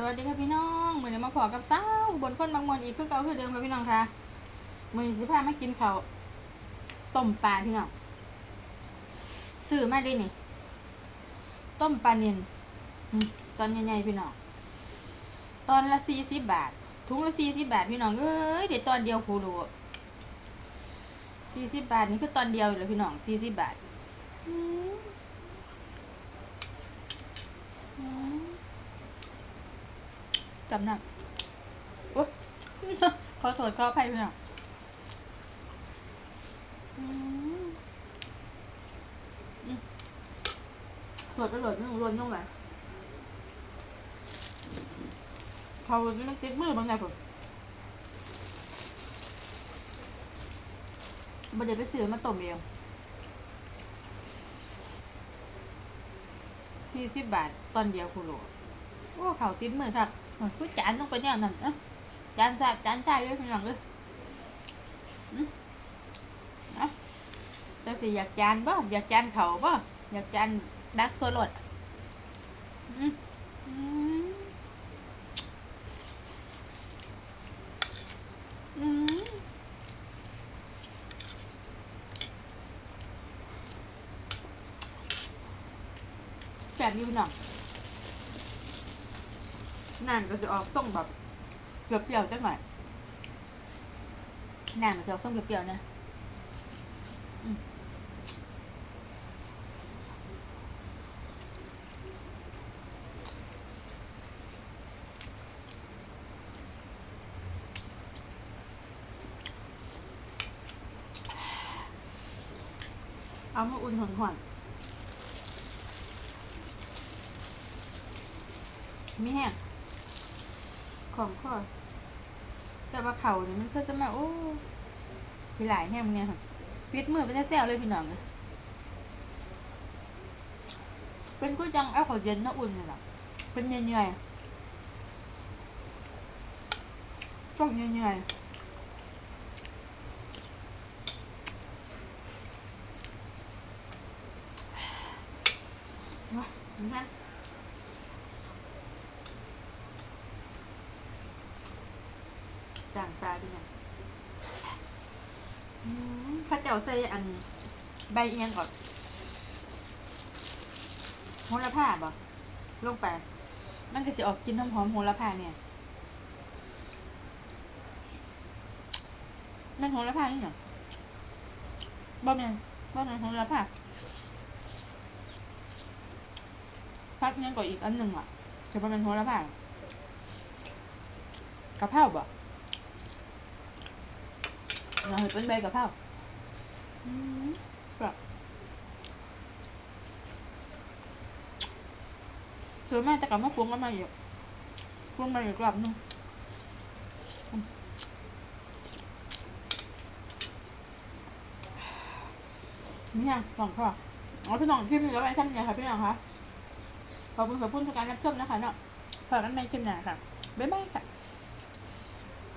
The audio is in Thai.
สวัสดีค่ะพี่น้องเหมือนมาขอกับเซ้าบนคนบางมวลอีกคือเก่าคือเดิมค่ะพี่น้องค่ะมือนี้สิพามากินข้าวต้มปลาพี่น้องซื้อมาได้นี่ต้มปลาเนียนตอนใหญ่ๆพี่น้องตอนละสี่สิบบาท ถุงละสี่สิบบาทพี่น้องเอ้ยเดี๋ยวตอนเดียวคูรูสี่สิบบาทนี่คือตอนเดียวเลยพี่น้องสี่สิบบาทอืมอืม จำหนักโอ๊ยขอโทษขออภัยพี่น้องอืมอืมตรวจตรวจนึ่งรวนนุ่งไหนเขามันติดมือบางไงผมบ่ได้ไปซื้อมาต้มเองสี่สิบบาทตอนเดียวคุณโหลโอ้ เขาติดมือครับมันพูดจานต้องไปแนวนั้นเอะจานใส่จานใส่ด้วยพี่น้องเลยอืมเอะจะสิอยากจานบ่อยากจานเขาบ่อยากจานดักโซลดอืมอืมอืมแซ่บอยู่พี่อง น้ำก็จะออกส่งแบบเปรี้ยวๆจังหน่อยน้ำมันจะออกส่งเปรี้ยวๆนะเอามาอุ่นหอนๆมีแห้ง ของข้อแต่ว่าเขาเนี่ยมันก็จะมาโอ้ทีหลายแห้งเนี่ยค่ะฟิตมือเป็นแซวเลยพี่น้องเลยเป็นก็จังเอาขาวเย็นน่าอุ่นเลยล่ะเป็นเยื่อยๆต้องเยื่อยๆว้านะ จางปลาด้วยนะอืมข้าเจ้าใส่อันใบเอียงก่อนโหระพาบ่ลงไปมันก็สิออกกินหอมๆโหระพาเนี่ยม่นโหระพานี่เหรอบ่แม่นบ่แม่นโหระพาพักยังก่อนอีกอันหนึ่งอะจะบ่แม่นโหระพากะเพราบ่ เราเห็นเป็นใบกับข้าแบบสวยมากแต่กลับมาปรุงกันมาอีกปรุงมาอีกรอบนึงนี่ไงสองข้อเอาพี่น้องคลิปนี้แล้วไปท่านเนี่ยค่ะพี่น้องคะขอบคุณขอบคุณทุกการรับชมนะคะเนาะฝากกันในคลิปหน้าค่ะ บ๊ายบายค่ะ